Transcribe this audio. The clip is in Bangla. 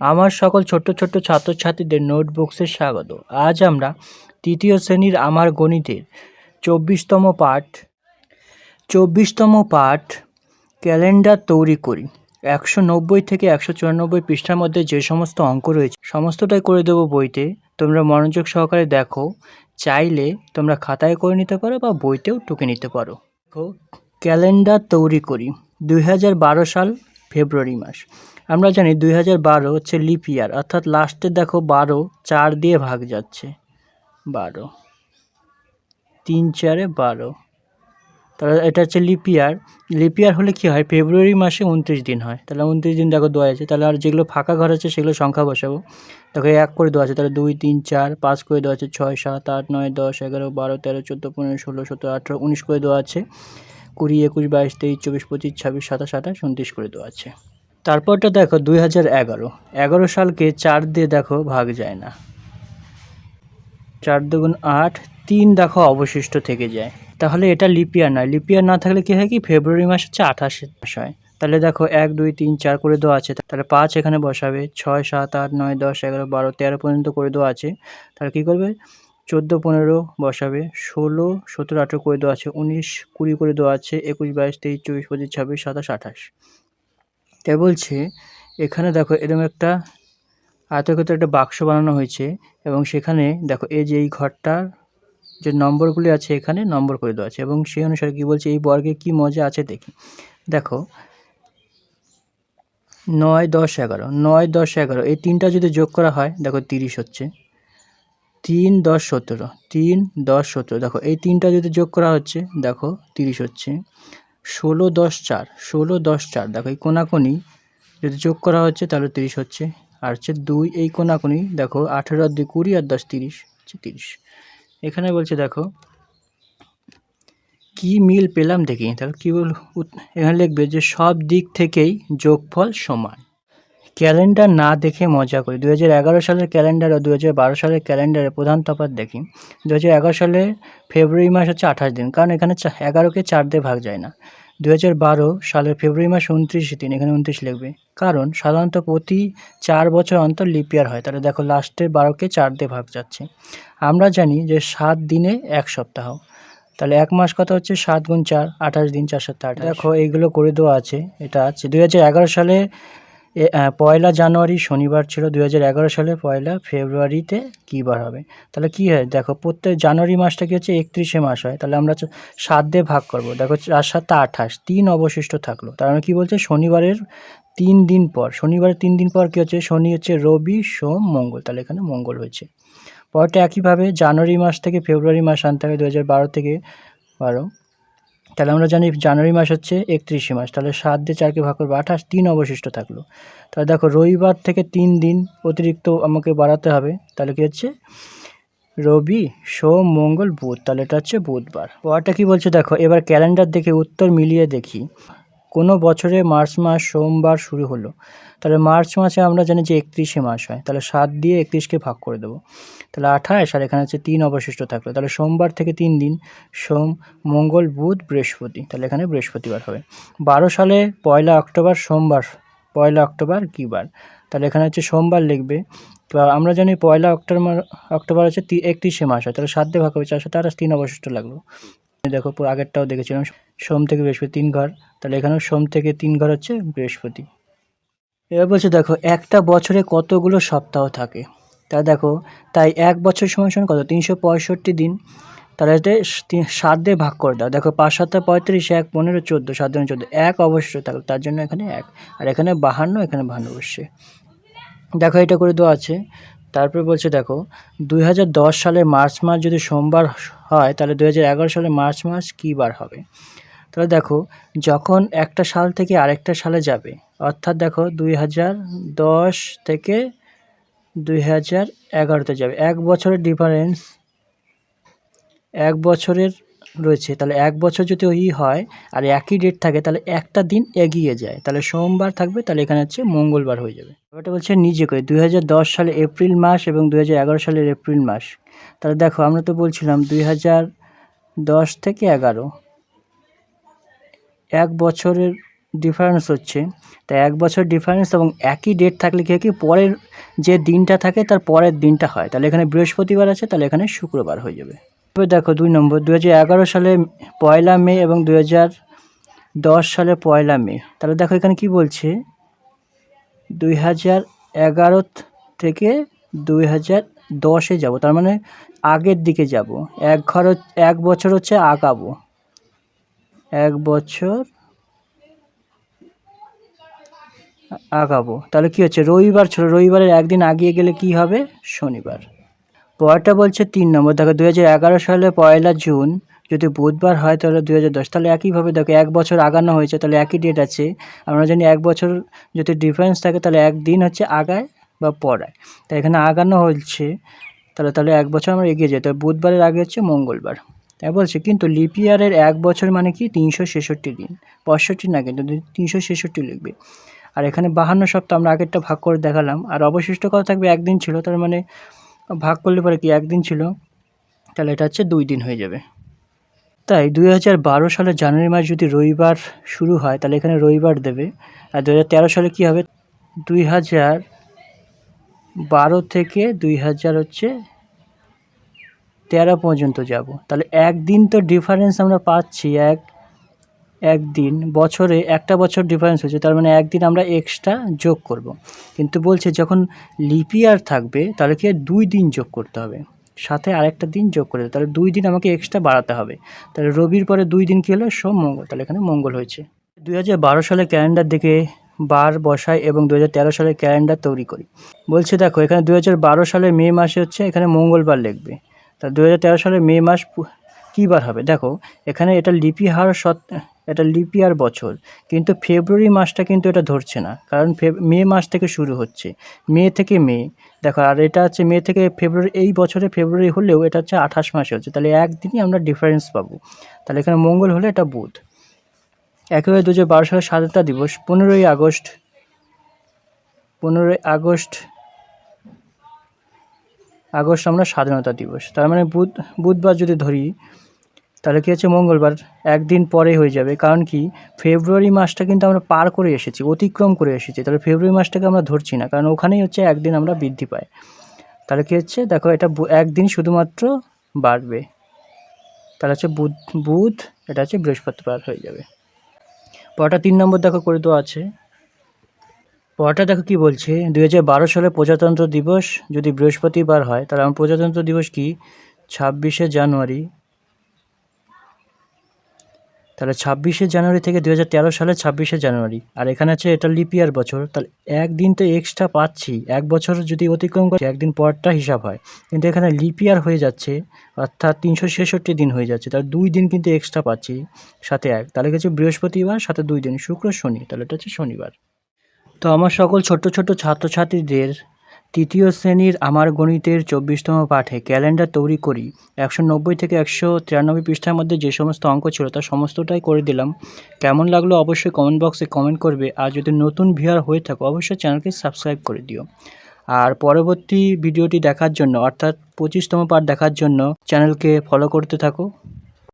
আমার সকল ছোট্ট ছোট্ট ছাত্রছাত্রীদের নোটবুকসে স্বাগত। আজ আমরা তৃতীয় শ্রেণির আমার গণিতের চব্বিশতম পাঠ চব্বিশতম পাঠ ক্যালেন্ডার তৈরি করি। একশো নব্বই থেকে একশো চুরানব্বই পৃষ্ঠার মধ্যে যে সমস্ত অঙ্ক রয়েছে, সমস্তটাই করে দেবো বইতে। তোমরা মনোযোগ সহকারে দেখো। চাইলে তোমরা খাতায় করে নিতে পারো বা বইতেও টুকে নিতে পারো। ক্যালেন্ডার তৈরি করি। দুই হাজার বারো সাল ফেব্রুয়ারি মাস। আমরা জানি দুই হাজার বারো হচ্ছে লিপ ইয়ার অর্থাৎ লাস্টে দেখো বারো, চার দিয়ে ভাগ যাচ্ছে। বারো। তিন, চারে বারো। তাহলে এটা হচ্ছে লিপ ইয়ার লিপ ইয়ার হলে কী হয়? ফেব্রুয়ারি মাসে উনত্রিশ দিন হয়। তাহলে উনত্রিশ দিন দেখো দেওয়া আছে। তাহলে আর যেগুলো ফাঁকা ঘর আছে সেগুলো সংখ্যা বসাবো। দেখো এক করে দেওয়া আছে। তাহলে দুই, তিন, চার, পাঁচ করে দেওয়া আছে ছয়, সাত, আট, নয়, দশ, এগারো, বারো, তেরো, চোদ্দ, পনেরো, ষোলো, সতেরো, আঠেরো, উনিশ করে দেওয়া আছে। কুড়ি, একুশ, বাইশ, তেইশ, চব্বিশ, পঁচিশ, ছাব্বিশ, সাতাশ, আঠাশ, উনত্রিশ করে দেওয়া আছে। তারপরটা দেখো দুই হাজার এগারো। এগারো সালকে চার দিয়ে দেখো ভাগ যায় না। চার দুগুণ আট, তিন দেখো অবশিষ্ট থেকে যায়। তাহলে এটা লিপিয়ার নয়। লিপিয়ার না থাকলে কী হয় কি? ফেব্রুয়ারি মাস হচ্ছে আঠাশে মাস হয়। তাহলে দেখো এক, দুই, তিন, চার করে দেওয়া আছে। তাহলে পাঁচ এখানে বসাবে। ছয়, সাত, আট, নয়, দশ, এগারো, বারো, তেরো পর্যন্ত করে দেওয়া আছে। তাহলে কী করবে? চোদ্দ, পনেরো বসাবে। ষোলো, সতেরো, আঠেরো করে দেওয়া আছে। উনিশ, কুড়ি করে দেওয়া আছে। একুশ, বাইশ, তেইশ, চব্বিশ, পঁচিশ, ছাব্বিশ, সাতাশ, আঠাশ। তাই বলছে, এখানে দেখো এরকম একটা আয়তক্ষেত্রে, একটা বাক্স বানানো হয়েছে এবং সেখানে দেখো এই যে এই ঘরটার যে নম্বরগুলি আছে, এখানে নম্বর করে দেওয়া আছে এবং সেই অনুসারে কী বলছে, এই বর্গে কি মজা আছে দেখি। দেখো, নয়, দশ, এগারো, নয়, দশ, এগারো, এই তিনটা যদি যোগ করা হয়, দেখো তিরিশ হচ্ছে। তিন, দশ, সতেরো, তিন, দশ, সতেরো, দেখো এই তিনটা যদি যোগ করা হচ্ছে, দেখো তিরিশ হচ্ছে। ষোলো দশ চার, ষোলো দশ চার। দেখো এই কোনাকুনি যদি যোগ করা হচ্ছে তাহলে তিরিশ হচ্ছে। আর হচ্ছে দুই এই কোনাকুনি, দেখো আঠেরো আর দুই কুড়ি আর দশ তিরিশ, হচ্ছে তিরিশ। এখানে বলছে, দেখো, কি মিল পেলাম দেখি। তাহলে কী বল এখানে লিখবে যে সব দিক থেকেই যোগফল সমান। ক্যালেন্ডার না দেখে মজা করি। দু হাজার এগারো সালের ক্যালেন্ডার ও দু হাজার বারো সালের ক্যালেন্ডারের প্রধান তফাৎ দেখি। দু হাজার এগারো সালে ফেব্রুয়ারি মাস হচ্ছে আঠাশ দিন, কারণ এখানে এগারোকে চার দিয়ে ভাগ যায় না। দু হাজার বারো সালের ফেব্রুয়ারি মাস উনত্রিশ দিন, এখানে উনত্রিশ লিখবে। কারণ সাধারণত প্রতি চার বছর অন্তর লিপিয়ার হয়, তাহলে দেখো লাস্টের বারোকে চার দিয়ে ভাগ যাচ্ছে। আমরা জানি যে সাত দিনে এক সপ্তাহ। তাহলে এক মাস কথা হচ্ছে? সাত গুণ চার, আঠাশ দিন, চার সপ্তাহ দেখো, এইগুলো করে দেওয়া আছে, এটা আছে। দু হাজার এগারো সালে পয়লা জানুয়ারি শনিবার ছিল দু হাজার এগারো সালে পয়লা ফেব্রুয়ারিতে কী বার হবে? তাহলে কী হয়? দেখো, প্রত্যেক জানুয়ারি মাসটা কী হচ্ছে? একত্রিশে মাস হয়। তাহলে আমরা সাত দিয়ে ভাগ করব। দেখো, চার সাতটা আঠাশ, তিন অবশিষ্ট থাকল। তার মানে কী বলছে? শনিবারের তিন দিন পর, শনিবারের তিন দিন পর কী হচ্ছে? শনি হচ্ছে রবি, সোম, মঙ্গল। তাহলে এখানে মঙ্গল হয়েছে। পরটা একইভাবে জানুয়ারি মাস থেকে ফেব্রুয়ারি মাস আনতে হবে দু হাজার বারো থেকে বারো। তাহলে আমরা জানি জানুয়ারি মাস হচ্ছে একত্রিশে মাস, তাহলে সাত দিয়ে চারকে ভাগ করব আঠাশ, তিন অবশিষ্ট থাকল। তাহলে দেখো রবিবার থেকে তিন দিন অতিরিক্ত আমাকে বাড়াতে হবে, তাহলে কী হচ্ছে? রবি, সোম, মঙ্গল, বুধ, তাহলে এটা হচ্ছে বুধবার। পরটা কী বলছে দেখো? এবার ক্যালেন্ডার দেখে উত্তর মিলিয়ে দেখি। কোনো বছরে মার্চ মাস সোমবার শুরু হলো। তাহলে মার্চ মাসে আমরা জানি যে একত্রিশে মাস হয়। তাহলে সাত দিয়ে একত্রিশকে ভাগ করে দেবো। তাহলে আঠাশ আর এখানে হচ্ছে তিন অবশিষ্ট থাকল। তাহলে সোমবার থেকে তিন দিন, সোম, মঙ্গল, বুধ, বৃহস্পতি। তাহলে এখানে বৃহস্পতিবার হবে। বারো সালে পয়লা অক্টোবর সোমবার, পয়লা অক্টোবর কী বার? তাহলে এখানে হচ্ছে সোমবার লিখবে। আমরা জানি পয়লা অক্টোবর অক্টোবর হচ্ছে একত্রিশে মাস হয়। তাহলে সাত দিয়ে ভাগ হবে চারশো আঠাশ তিন অবশিষ্ট লাগল। দেখো পুরো আগেরটাও দেখেছিলাম। সোম থেকে বৃহস্পতি তিন ঘর, তাহলে এখানেও সোম থেকে তিন ঘর হচ্ছে বৃহস্পতি। এবার বলছে দেখো, একটা বছরে কতগুলো সপ্তাহ থাকে? তা দেখো, তাই এক বছর সময় সময় কত? তিনশো পঁয়ষট্টি দিন। তাহলে এটা তি- সাত দিয়ে ভাগ করে দাও। দেখো, পাঁচ সাতটা পঁয়ত্রিশ, এক, পনেরো, চোদ্দ, সাত দিন চোদ্দ, এক অবশিষ্ট থাকল তার জন্য এখানে এক। আর এখানে বাহান্ন এখানে বাহান্ন বসছে। দেখো, এটা করে দেওয়া আছে। তারপরে বলছে, দেখো, দুই সালের মার্চ মাস যদি সোমবার হয়, তাহলে দুই হাজার এগারো সালে মার্চ মাস কী বার হবে? তাহলে দেখো, যখন একটা সাল থেকে আরেকটা সালে যাবে, অর্থাৎ দেখো, দুই হাজার দশ থেকে দুই হাজার এগারোতে যাবে। এক বছরের ডিফারেন্স এক বছরের রয়েছে, তাহলে এক বছর যদি ওই হয় আর একই ডেট থাকে, তাহলে একটা দিন এগিয়ে যায়। তাহলে সোমবার থাকবে, তাহলে এখানে হচ্ছে মঙ্গলবার হয়ে যাবে। ওটা বলছে নিজে করে দুই হাজার দশ সালে এপ্রিল মাস এবং দুই হাজার এগারো সালের এপ্রিল মাস। তাহলে দেখো, আমরা তো বলছিলাম দুই হাজার দশ থেকে এগারো। এক বছরের ডিফারেন্স হচ্ছে। তাই এক বছর ডিফারেন্স এবং একই ডেট থাকলে কি হয় কি, পরের যে দিনটা থাকে, তার পরের দিনটা হয়। তাহলে এখানে বৃহস্পতিবার আছে, তাহলে এখানে শুক্রবার হয়ে যাবে। এবার দেখো দুই নম্বর দু সালে পয়লা মে এবং দু দশ সালে পয়লা মে। তাহলে দেখো এখানে কি বলছে? দুই হাজার এগারো থেকে দুই হাজার দশে যাব, তার মানে আগের দিকে যাব। এক ঘর এক বছর হচ্ছে আগাবো। এক বছর আগাবো। তাহলে কি হচ্ছে? রবিবার ছিল, রবিবারের একদিন আগিয়ে গেলে কি হবে? শনিবার। পরেরটা বলছে তিন নম্বর। দেখো দু হাজার এগারো সালে পয়লা জুন যদি বুধবার হয়, তাহলে দুই হাজার দশ। তাহলে একইভাবে দেখো, এক বছর আগানো হয়েছে, তাহলে একই ডেট আছে। আমরা জানি এক বছর যদি ডিফারেন্স থাকে, তাহলে একদিন হচ্ছে আগায় বা পড়ায়। তাই এখানে আগানো হচ্ছে, তাহলে তাহলে এক বছর আমরা এগিয়ে যাই। তাহলে বুধবারের আগে হচ্ছে মঙ্গলবার। তাই বলছে, কিন্তু লিপ ইয়ারের এক বছর মানে কি? তিনশো ছেষট্টি দিন। পঁয়ষট্টি না, কিন্তু তিনশো ছেষট্টি লিখবে। আর এখানে বাহান্ন সপ্তাহ আমরা আগেরটা ভাগ করে দেখালাম। আর অবশিষ্ট কথা থাকবে, একদিন ছিল, তার মানে ভাগ করলে পরে কি একদিন ছিল? তাহলে এটা হচ্ছে দুই দিন হয়ে যাবে। তাই দুই হাজার বারো সালের জানুয়ারি মাস যদি রবিবার শুরু হয়, তাহলে এখানে রবিবার দেবে। আর দু তেরো সালে কী হবে? দুই হাজার বারো থেকে দুই হাজার হচ্ছে তেরো পর্যন্ত যাব। তাহলে একদিন তো ডিফারেন্স আমরা পাচ্ছি, এক একদিন, বছরে একটা বছর ডিফারেন্স হচ্ছে তার মানে একদিন আমরা এক্সট্রা যোগ করব। কিন্তু বলছে যখন লিপিয়ার থাকবে, তাহলে কি দুই দিন যোগ করতে হবে? সাথে আরেকটা দিন যোগ করে তাহলে দুই দিন আমাকে এক্সট্রা বাড়াতে হবে। তাহলে রবির পরে দুই দিন কী হলো? সোম, মঙ্গল। তাহলে এখানে মঙ্গল হয়েছে। দুই হাজার বারো সালে ক্যালেন্ডার দেখে বার বসাই এবং দু হাজার তেরো সালে ক্যালেন্ডার তৈরি করি। বলছে দেখো, এখানে দু হাজার বারো সালে মে মাসে হচ্ছে এখানে মঙ্গলবার লিখবে। তা দু হাজার তেরো সালে মে মাস কী বার হবে? দেখো, এখানে এটা লিপি হার সৎ এটা লিপি আর বছর। কিন্তু ফেব্রুয়ারি মাসটা কিন্তু এটা ধরছে না। কারণ মে মাস থেকে শুরু হচ্ছে। মে থেকে মে। দেখো, আর এটা হচ্ছে মে থেকে ফেব্রুয়ারি এই বছরে ফেব্রুয়ারি হলেও এটা হচ্ছে আঠাশ মাসে হচ্ছে। তাহলে একদিনই আমরা ডিফারেন্স পাবো। তাহলে এখানে মঙ্গল হলে এটা বুধ। একেবারে দু হাজার বারো সালের স্বাধীনতা দিবস, পনেরোই আগস্ট পনেরোই আগস্ট আগস্ট আমরা স্বাধীনতা দিবস। তার মানে বুধ, বুধবার যদি ধরি তাহলে কী হচ্ছে মঙ্গলবার? একদিন পরে হয়ে যাবে। কারণ কি? ফেব্রুয়ারি মাসটা কিন্তু আমরা পার করে এসেছি, অতিক্রম করে এসেছি। তাহলে ফেব্রুয়ারি মাসটাকে আমরা ধরছি না, কারণ ওখানেই হচ্ছে একদিন আমরা বৃদ্ধি পাই। তাহলে কী হচ্ছে? দেখো, এটা একদিন শুধুমাত্র বাড়বে। তাহলে হচ্ছে বুধ বুধ, এটা হচ্ছে বৃহস্পতিবার হয়ে যাবে। পরটা তিন নম্বর দেখো করে দেওয়া আছে। পরটা দেখো কি বলছে? দুই হাজার বারো সালে প্রজাতন্ত্র দিবস যদি বৃহস্পতিবার হয়, তাহলে আমার প্রজাতন্ত্র দিবস কি? ছাব্বিশে জানুয়ারি। তাহলে ছাব্বিশে জানুয়ারি থেকে দু হাজার তেরো সালে ছাব্বিশে জানুয়ারি। আর এখানে আছে এটা লিপিয়ার বছর। তাহলে একদিন তো এক্সট্রা পাচ্ছি। এক বছর যদি অতিক্রম করে, একদিন পরটা হিসাব হয়। কিন্তু এখানে লিপিয়ার হয়ে যাচ্ছে, অর্থাৎ তিনশো ছেষট্টি দিন হয়ে যাচ্ছে। তার দুই দিন কিন্তু এক্সট্রা পাচ্ছি, সাথে এক। তাহলে হচ্ছে বৃহস্পতিবার, সাথে দুই দিন। শুক্র, শনি। তাহলে এটা হচ্ছে শনিবার। তো আমার সকল ছোট্ট ছোট্ট ছাত্রছাত্রীদের তৃতীয় শ্রেণির আমার গণিতের চব্বিশতম পাঠে ক্যালেন্ডার তৈরি করি। একশো নব্বই থেকে একশো তিরানব্বই পৃষ্ঠার মধ্যে যে সমস্ত অঙ্ক ছিল তার সমস্তটাই করে দিলাম। কেমন লাগল অবশ্যই কমেন্ট বক্সে কমেন্ট করবে। আর যদি নতুন ভিউয়ার হয়ে থাকো, অবশ্যই চ্যানেলকে সাবস্ক্রাইব করে দিও। আর পরবর্তী ভিডিওটি দেখার জন্য, অর্থাৎ পঁচিশতম পার্ট দেখার জন্য চ্যানেলকে ফলো করতে থাকো।